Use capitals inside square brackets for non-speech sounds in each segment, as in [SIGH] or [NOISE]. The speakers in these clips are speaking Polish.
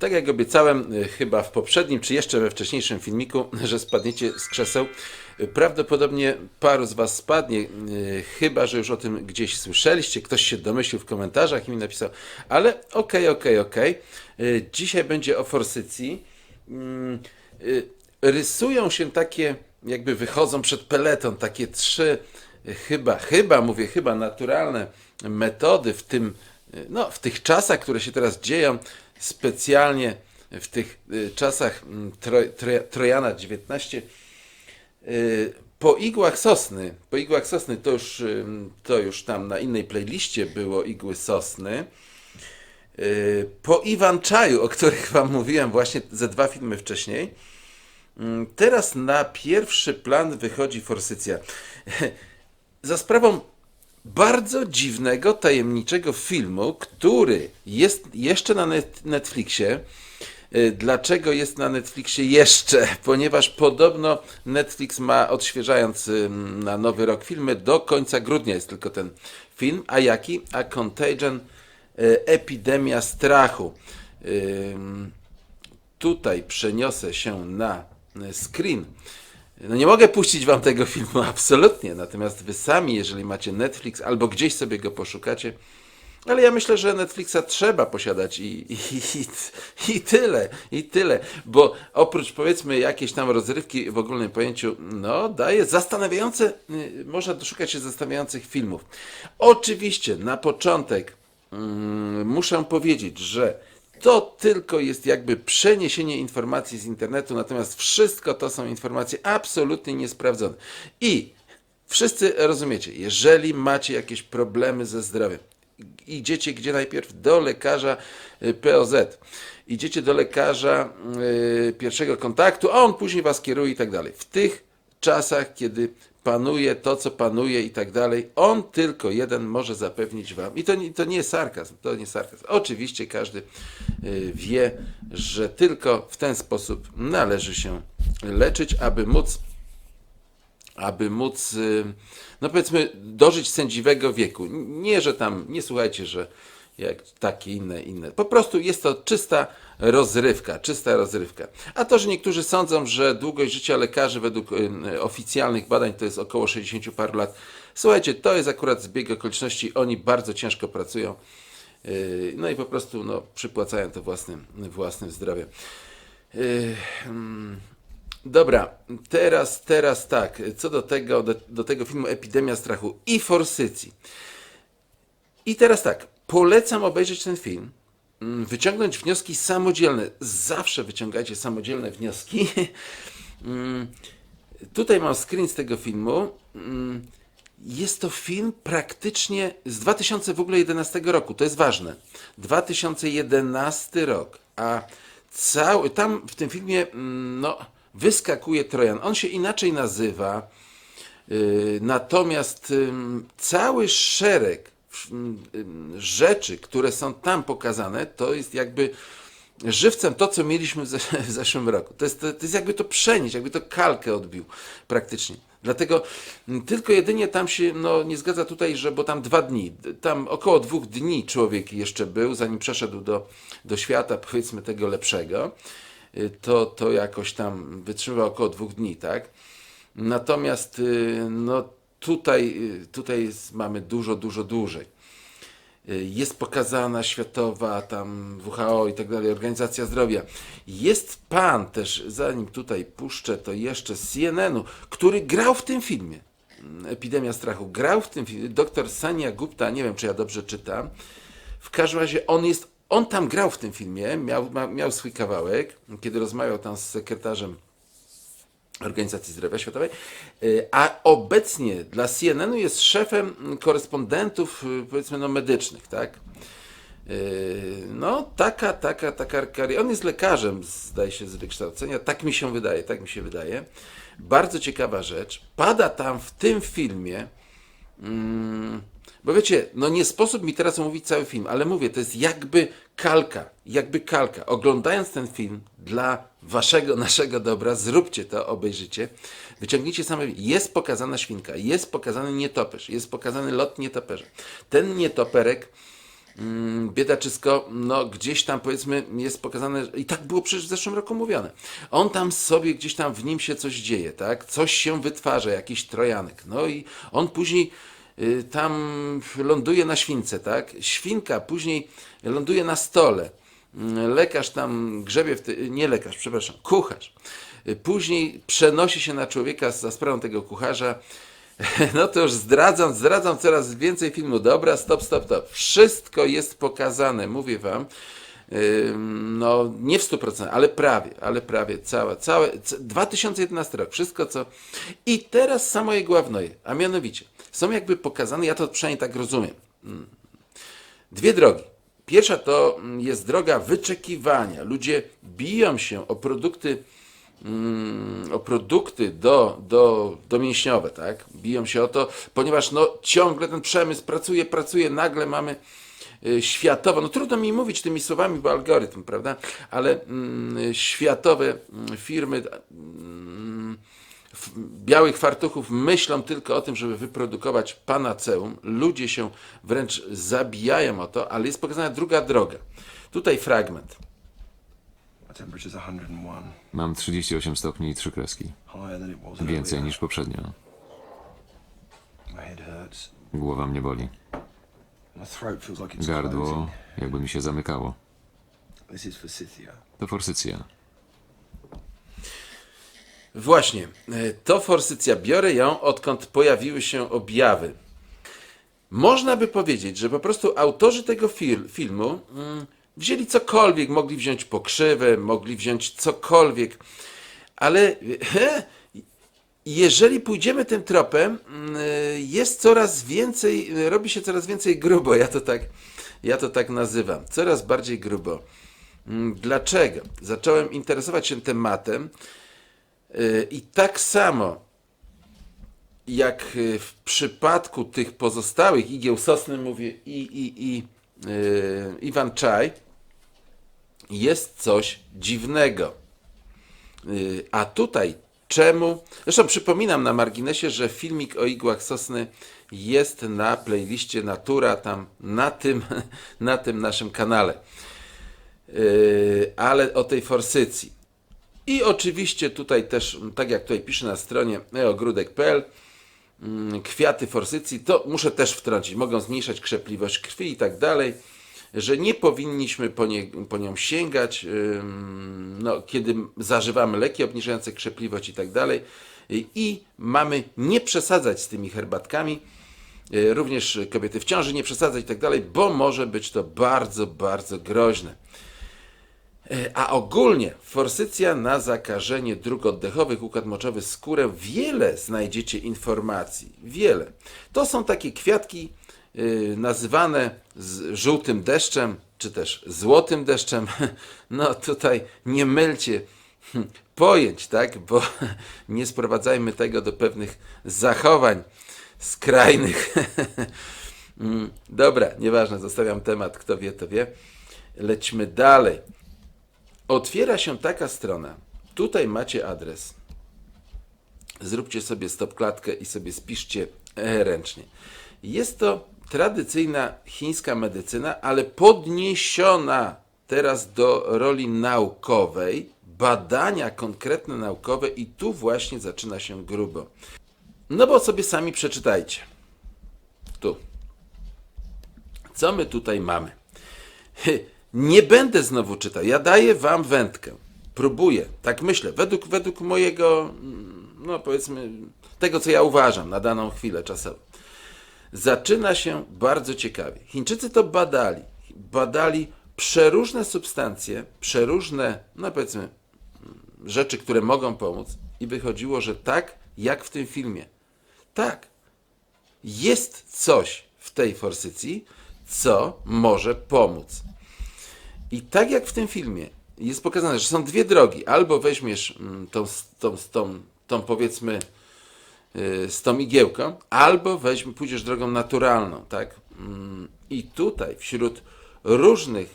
Tak jak obiecałem y, chyba w poprzednim, czy jeszcze we wcześniejszym filmiku, [LAUGHS] że spadniecie z krzeseł, y, prawdopodobnie paru z Was spadnie, y, chyba że już o tym gdzieś słyszeliście, ktoś się domyślił w komentarzach i mi napisał, ale okej, okej, okej. Y, Dzisiaj będzie o forsycji. Mm, Rysują się takie, jakby wychodzą przed peleton, takie trzy chyba, chyba, mówię chyba, naturalne metody w tym, no, w tych czasach, które się teraz dzieją, specjalnie w tych y, czasach mm, tro, tro, Trojana 19, y, po igłach sosny, po igłach sosny to już, ym, to już tam na innej playliście było igły sosny. Y, Po Iwan Czaju, o których Wam mówiłem właśnie ze dwa filmy wcześniej, teraz na pierwszy plan wychodzi Forsycja. [LAUGHS] Za sprawą bardzo dziwnego, tajemniczego filmu, który jest jeszcze na net Netflixie. Y, Dlaczego jest na Netflixie jeszcze? [LAUGHS] Ponieważ podobno Netflix ma, odświeżając ym, na nowy rok filmy, do końca grudnia jest tylko ten film. A jaki? A Contagion, y, Epidemia Strachu. Tutaj przeniosę się na y, screen. No nie mogę puścić wam tego filmu [LAUGHS] absolutnie, natomiast wy sami, jeżeli macie Netflix albo gdzieś sobie go poszukacie, ale ja myślę, że Netflixa trzeba posiadać i, i, i, i tyle, i tyle, bo oprócz powiedzmy jakiejś tam rozrywki w ogólnym pojęciu, no daje zastanawiające, y, można doszukać się zastanawiających filmów. Oczywiście na początek mm, muszę powiedzieć, że to tylko jest jakby przeniesienie informacji z internetu, natomiast wszystko to są informacje absolutnie niesprawdzone. I wszyscy rozumiecie, jeżeli macie jakieś problemy ze zdrowiem, idziecie gdzie najpierw do lekarza y, POZ, idziecie do lekarza y, pierwszego kontaktu, a on później was kieruje i tak dalej. W tych czasach, kiedy panuje to, co panuje i tak dalej, on tylko jeden może zapewnić wam. I to nie, to nie jest sarkazm, to nie sarkazm. Oczywiście każdy y, wie, że tylko w ten sposób należy się leczyć, aby móc aby móc, y, no powiedzmy, dożyć sędziwego wieku. Nie, że tam, nie słuchajcie, że jak takie inne, inne. Po prostu jest to czysta rozrywka, czysta rozrywka. A to, że niektórzy sądzą, że długość życia lekarzy według y, oficjalnych badań to jest około 60 paru lat. Słuchajcie, to jest akurat zbieg okoliczności. Oni bardzo ciężko pracują. y, No i po prostu no, przypłacają to własnym, własnym zdrowiem. Y, mm, Dobra, teraz, teraz tak, co do tego, do, do tego filmu Epidemia Strachu i Forsycji. I teraz tak, polecam obejrzeć ten film, mm, wyciągnąć wnioski samodzielne. Zawsze wyciągajcie samodzielne wnioski. [LAUGHS] Mm, Tutaj mam screen z tego filmu. Mm, Jest to film praktycznie z 2011 roku, to jest ważne. 2011 rok, a cały, tam w tym filmie, no, wyskakuje Trojan. On się inaczej nazywa, yy, natomiast cały szereg rzeczy, które są tam pokazane, to jest jakby żywcem to, co mieliśmy w, zesz- [LAUGHS] w zeszłym roku. To jest, to, to jest jakby to przenieść, jakby to kalkę odbił praktycznie. Dlatego mm, tylko jedynie tam się no, nie zgadza tutaj, że bo tam dwa dni, tam około dwóch dni człowiek jeszcze był, zanim przeszedł do, do świata, powiedzmy, tego lepszego, y, to, to jakoś tam wytrzymał około dwóch dni, tak? Natomiast y, no, tutaj, y, tutaj mamy dużo, dużo dłużej jest pokazana światowa, tam WHO i tak dalej, Organizacja Zdrowia. Jest pan też, zanim tutaj puszczę to jeszcze z CNN-u, który grał w tym filmie. Epidemia strachu. Grał w tym filmie. Doktor Sania Gupta, nie wiem czy ja dobrze czytam. W każdym razie on jest, on tam grał w tym filmie, miał, miał swój kawałek, kiedy rozmawiał tam z sekretarzem Organizacji Zdrowia Światowej, y, a obecnie dla CNN-u jest szefem korespondentów, y, powiedzmy, no, medycznych, tak? Y, No, taka, taka, taka kariera. On jest lekarzem, zdaje się, z wykształcenia. Tak mi się wydaje, tak mi się wydaje. Bardzo ciekawa rzecz. Pada tam w tym filmie, mm, bo wiecie, no nie sposób mi teraz omówić cały film, ale mówię, to jest jakby kalka, jakby kalka. Oglądając ten film dla waszego, [LAUGHS] naszego dobra, zróbcie to, obejrzycie, wyciągnijcie same, jest pokazana świnka, jest pokazany nietoperz, jest pokazany lot nietoperza. Ten nietoperek mm, biedaczysko, no gdzieś tam powiedzmy jest pokazane, i tak było przecież w zeszłym roku mówione. On tam sobie gdzieś tam w nim się coś dzieje, tak? Coś się wytwarza, jakiś trojanek. No i on później tam ląduje na śwince, tak? Świnka później ląduje na stole. Mm, Lekarz tam grzebie, w nie lekarz, przepraszam, kucharz. Y, Później przenosi się na człowieka za sprawą tego kucharza. [LAUGHS] No to już zdradzam, zdradzam coraz więcej filmu. Dobra, stop, stop, stop. Wszystko jest pokazane, mówię wam. No, nie w 100%, ale prawie, ale prawie, całe, całe, c- 2011 rok, wszystko co. I teraz samo jego ławnoje, a mianowicie, są jakby pokazane, ja to przynajmniej tak rozumiem, mm, dwie drogi. Pierwsza to mm, jest droga wyczekiwania. Ludzie biją się o produkty, mm, o produkty do, do, do mięśniowe, tak? Biją się o to, ponieważ no, ciągle ten przemysł pracuje, pracuje, nagle mamy y, światowo, no trudno mi mówić tymi słowami, bo algorytm, prawda? Ale mm, światowe firmy białych fartuchów myślą tylko o tym, żeby wyprodukować panaceum. Ludzie się wręcz zabijają o to, ale jest pokazana druga droga. Tutaj fragment. My temperature's 101, Mam 38 stopni i trzy kreski. Więcej niż poprzednio. Głowa mnie boli. Gardło jakby mi się zamykało. To forsycja. Właśnie, e, to forsycja. Biorę ją, odkąd pojawiły się objawy. Można by powiedzieć, że po prostu autorzy tego fil filmu mm, wzięli cokolwiek, mogli wziąć pokrzywę, mogli wziąć cokolwiek, ale he, jeżeli pójdziemy tym tropem, mm, jest coraz więcej, robi się coraz więcej grubo, ja to tak, ja to tak nazywam, coraz bardziej grubo. Mm, Dlaczego? Zacząłem interesować się tematem i tak samo jak y, w przypadku tych pozostałych igieł sosny, mówię i, i, i yy, Iwan Czaj, jest coś dziwnego. Yy, A tutaj czemu? Zresztą przypominam na marginesie, że filmik o igłach sosny jest na playliście Natura, tam na tym, [LAUGHS] na tym naszym kanale. Yy, Ale o tej forsycji. I oczywiście tutaj też, tak jak tutaj pisze na stronie eogródek.pl, mm, kwiaty forsycji, to muszę też wtrącić, mogą zmniejszać krzepliwość krwi i tak dalej, że nie powinniśmy po, nie, po nią sięgać, no, kiedy zażywamy leki obniżające krzepliwość i tak dalej. I- I mamy nie przesadzać z tymi herbatkami, y, również kobiety w ciąży nie przesadzać i tak dalej, bo może być to bardzo, bardzo groźne. E, A ogólnie forsycja na zakażenie dróg oddechowych, układ moczowy, skórę, wiele znajdziecie informacji. Wiele. To są takie kwiatki y, nazywane żółtym deszczem, czy też złotym deszczem. [LAUGHS] No tutaj nie mylcie hmm, pojęć, tak? Bo [LAUGHS] nie sprowadzajmy tego do pewnych zachowań skrajnych. [LAUGHS] Mm, Dobra, nieważne, zostawiam temat, kto wie, to wie. Lećmy dalej. Otwiera się taka strona. Tutaj macie adres. Zróbcie sobie stopklatkę i sobie spiszcie e, ręcznie. Jest to tradycyjna chińska medycyna, ale podniesiona teraz do roli naukowej, badania konkretne naukowe i tu właśnie zaczyna się grubo. No bo sobie sami przeczytajcie. Tu. Co my tutaj mamy? Nie będę znowu czytał. Ja daję wam wędkę. Próbuję. Tak myślę. Według, według mojego, mm, no powiedzmy, tego co ja uważam na daną chwilę czasową. Zaczyna się bardzo ciekawie. Chińczycy to badali. Badali przeróżne substancje, przeróżne, no powiedzmy, mm, rzeczy, które mogą pomóc i wychodziło, że tak jak w tym filmie. Tak. Jest coś w tej forsycji, co może pomóc. I tak jak w tym filmie jest pokazane, że są dwie drogi. Albo weźmiesz mm, tą, tą, tą, tą powiedzmy yy, z tą igiełką, albo weźmy, pójdziesz drogą naturalną, tak? Mm, I tutaj wśród różnych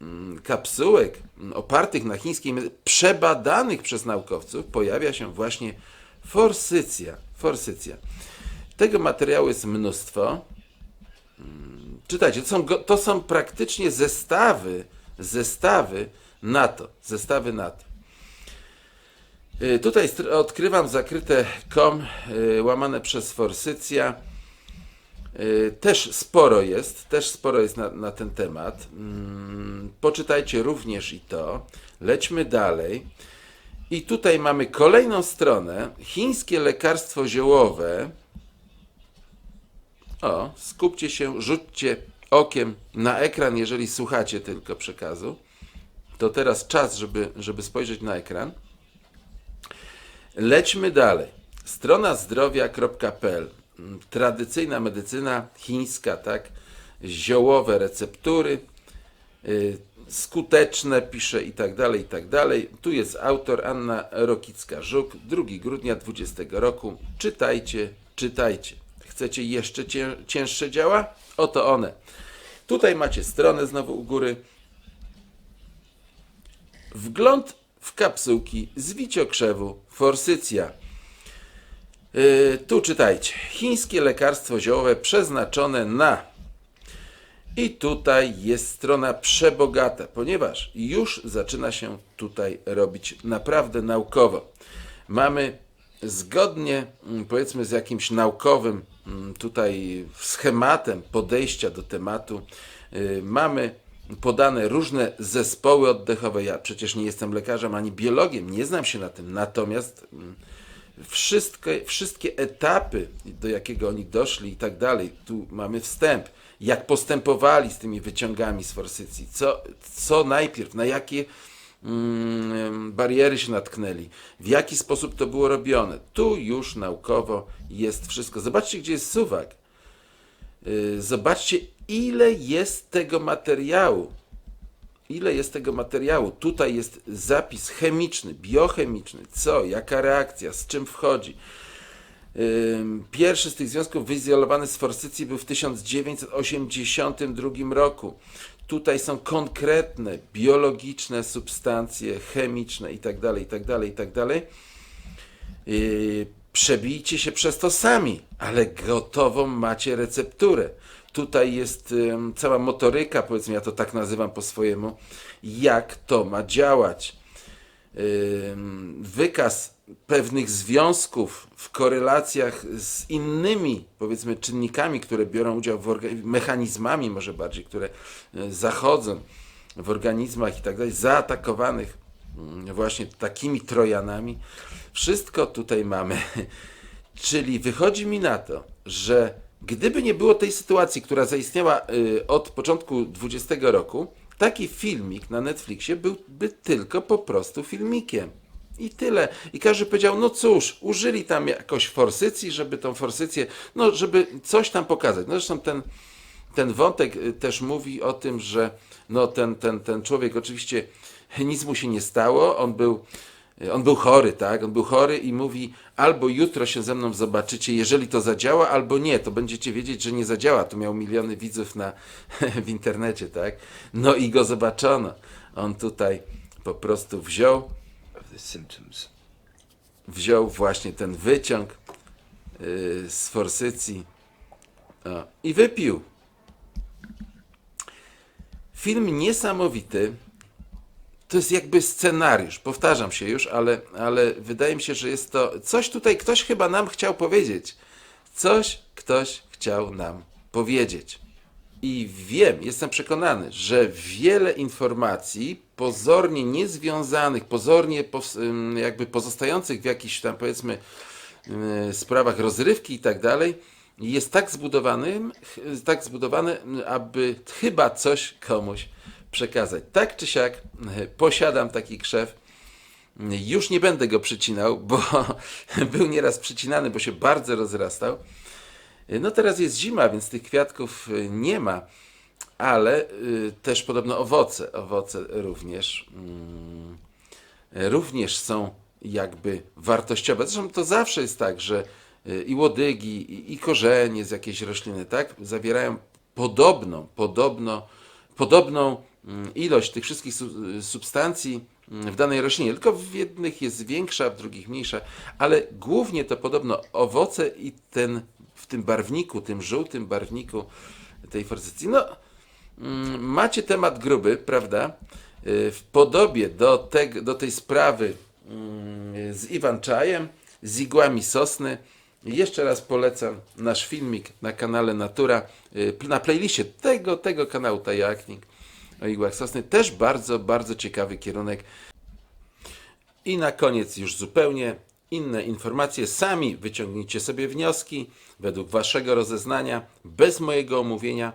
mm, kapsułek opartych na chińskiej przebadanych przez naukowców pojawia się właśnie forsycja. Forsycja. Tego materiału jest mnóstwo. Czytajcie, to są, to są praktycznie zestawy, zestawy NATO, zestawy NATO. Y, Tutaj odkrywam zakryte com y, łamane przez Forsycja. Y, Też sporo jest, też sporo jest na, na ten temat. Mm, Poczytajcie również i to. Lećmy dalej. I tutaj mamy kolejną stronę. Chińskie lekarstwo ziołowe. O, skupcie się, rzućcie okiem na ekran, jeżeli słuchacie tylko przekazu. To teraz czas, żeby, żeby spojrzeć na ekran. Lećmy dalej. Strona zdrowia.pl. Tradycyjna medycyna chińska, tak? Ziołowe receptury, y, skuteczne, pisze i tak dalej, i tak dalej. Tu jest autor Anna Rokicka-Żuk, 2 grudnia 20 roku. Czytajcie, czytajcie. Chcecie jeszcze cię, cięższe działa? Oto one. Tutaj macie stronę znowu u góry. Wgląd w kapsułki z wiciokrzewu forsycja. Yy, tu czytajcie. Chińskie lekarstwo ziołowe przeznaczone na. I tutaj jest strona przebogata, ponieważ już zaczyna się tutaj robić naprawdę naukowo. Mamy zgodnie, mm, powiedzmy, z jakimś naukowym mm, tutaj schematem podejścia do tematu, yy, mamy podane różne zespoły oddechowe. Ja przecież nie jestem lekarzem ani biologiem, nie znam się na tym. Natomiast mm, wszystkie, wszystkie etapy, do jakiego oni doszli i tak dalej, tu mamy wstęp, jak postępowali z tymi wyciągami z forsycji, co, co najpierw, na jakie bariery się natknęli, w jaki sposób to było robione. Tu już naukowo jest wszystko. Zobaczcie, gdzie jest suwak. Yy, Zobaczcie, ile jest tego materiału. Ile jest tego materiału? Tutaj jest zapis chemiczny, biochemiczny, co, jaka reakcja, z czym wchodzi. Ym, Pierwszy z tych związków wyizolowany z forsycji był w 1982 roku. Tutaj są konkretne biologiczne substancje chemiczne itd., itd., itd. Yy, Przebijcie się przez to sami, ale gotową macie recepturę. Tutaj jest cała motoryka, powiedzmy, ja to tak nazywam po swojemu, jak to ma działać. Wykaz pewnych związków w korelacjach z innymi, powiedzmy, czynnikami, które biorą udział w mechanizmami, może bardziej, które y, zachodzą w organizmach i tak dalej, zaatakowanych mm, właśnie takimi trojanami. Wszystko tutaj mamy. [LAUGHS] Czyli wychodzi mi na to, że gdyby nie było tej sytuacji, która zaistniała y, od początku 20 roku, taki filmik na Netflixie byłby tylko po prostu filmikiem. I tyle. I każdy powiedział, no cóż, użyli tam jakoś forsycji, żeby tą forsycję, no żeby coś tam pokazać. No zresztą ten, ten wątek y, też mówi o tym, że no ten, ten, ten człowiek oczywiście nic mu się nie stało, on był, y, on był chory, tak? On był chory i mówi, albo jutro się ze mną zobaczycie, jeżeli to zadziała, albo nie, to będziecie wiedzieć, że nie zadziała. Tu miał miliony widzów na, [LAUGHS] w internecie, tak? No i go zobaczono. On tutaj po prostu wziął, the symptoms. wziął właśnie ten wyciąg yy, z forsycji i wypił. Film niesamowity. To jest jakby scenariusz. Powtarzam się już, ale, ale wydaje mi się, że jest to. Coś tutaj ktoś chyba nam chciał powiedzieć. Coś ktoś chciał nam powiedzieć. I wiem, jestem przekonany, że wiele informacji pozornie niezwiązanych, pozornie jakby pozostających w jakichś tam powiedzmy y, sprawach rozrywki i tak dalej, jest tak zbudowanym, ch- tak zbudowane, y, aby chyba coś komuś przekazać. Tak czy siak y, posiadam taki krzew. Już nie będę go przycinał, bo [LAUGHS] był nieraz przycinany, bo się bardzo rozrastał. No teraz jest zima, więc tych kwiatków y, nie ma, ale y, też podobno owoce, owoce również, mm, również są jakby wartościowe. Zresztą to zawsze jest tak, że y, i łodygi, i, korzenie z jakiejś rośliny, tak, zawierają podobną, podobno, podobną mm, ilość tych wszystkich su- substancji mm, w danej roślinie, tylko w jednych jest większa, w drugich mniejsza, ale głównie to podobno owoce i ten w tym barwniku, tym żółtym barwniku tej forsycji. No, mm, macie temat gruby, prawda? Y, W podobie do, tego, do tej sprawy mm, z Iwanczajem, z igłami sosny. Jeszcze raz polecam nasz filmik na kanale Natura, y, na playliście tego, tego kanału Tajaknik o igłach sosny. Też bardzo, bardzo ciekawy kierunek. I na koniec już zupełnie inne informacje. Sami wyciągnijcie sobie wnioski według waszego rozeznania, bez mojego omówienia.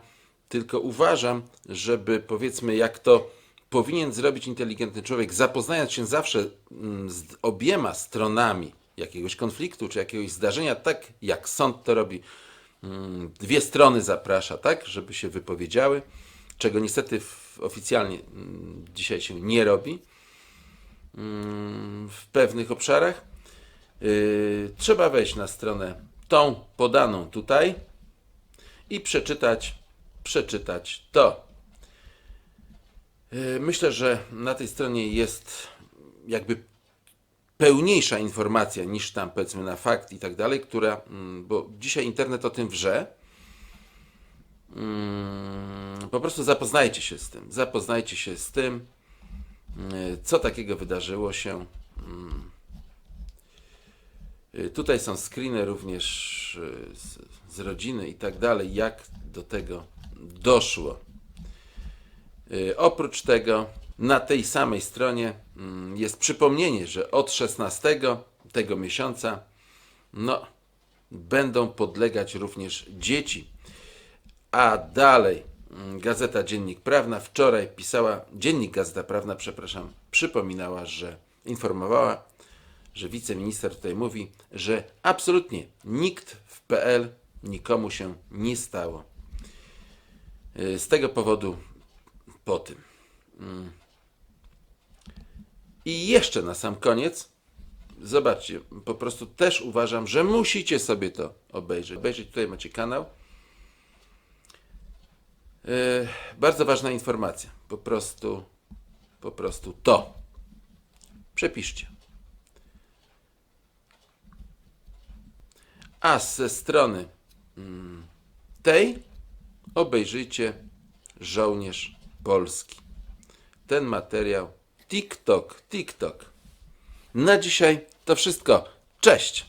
Tylko uważam, żeby powiedzmy, jak to powinien zrobić inteligentny człowiek, zapoznając się zawsze mm, z obiema stronami jakiegoś konfliktu czy jakiegoś zdarzenia, tak jak sąd to robi. Mm, Dwie strony zaprasza, tak, żeby się wypowiedziały, czego niestety oficjalnie mm, dzisiaj się nie robi w pewnych obszarach. Yy, trzeba wejść na stronę tą podaną tutaj i przeczytać, przeczytać to. Yy, Myślę, że na tej stronie jest jakby pełniejsza informacja niż tam powiedzmy na fakt i tak dalej, która, mm, bo dzisiaj internet o tym wrze. Mm, Po prostu zapoznajcie się z tym, zapoznajcie się z tym, yy, co takiego wydarzyło się. Yy, Tutaj są screeny również yy, z, z rodziny i tak dalej, jak do tego doszło. Yy, Oprócz tego na tej samej stronie mm, jest przypomnienie, że od 16 tego miesiąca no, będą podlegać również dzieci. A dalej mm, Gazeta Dziennik Prawna wczoraj pisała, Dziennik Gazeta Prawna, przepraszam, przypominała, że informowała, że wiceminister tutaj mówi, że absolutnie nikt w PL nikomu się nie stało. Yy, Z tego powodu po tym. Mm. I jeszcze na sam koniec, zobaczcie, po prostu też uważam, że musicie sobie to obejrzeć. Obejrzeć tutaj macie kanał. Yy, bardzo ważna informacja. Po prostu, po prostu to. Przepiszcie. A ze strony mm, tej obejrzyjcie Żołnierz Polski. Ten materiał TikTok, TikTok. Na dzisiaj to wszystko. Cześć!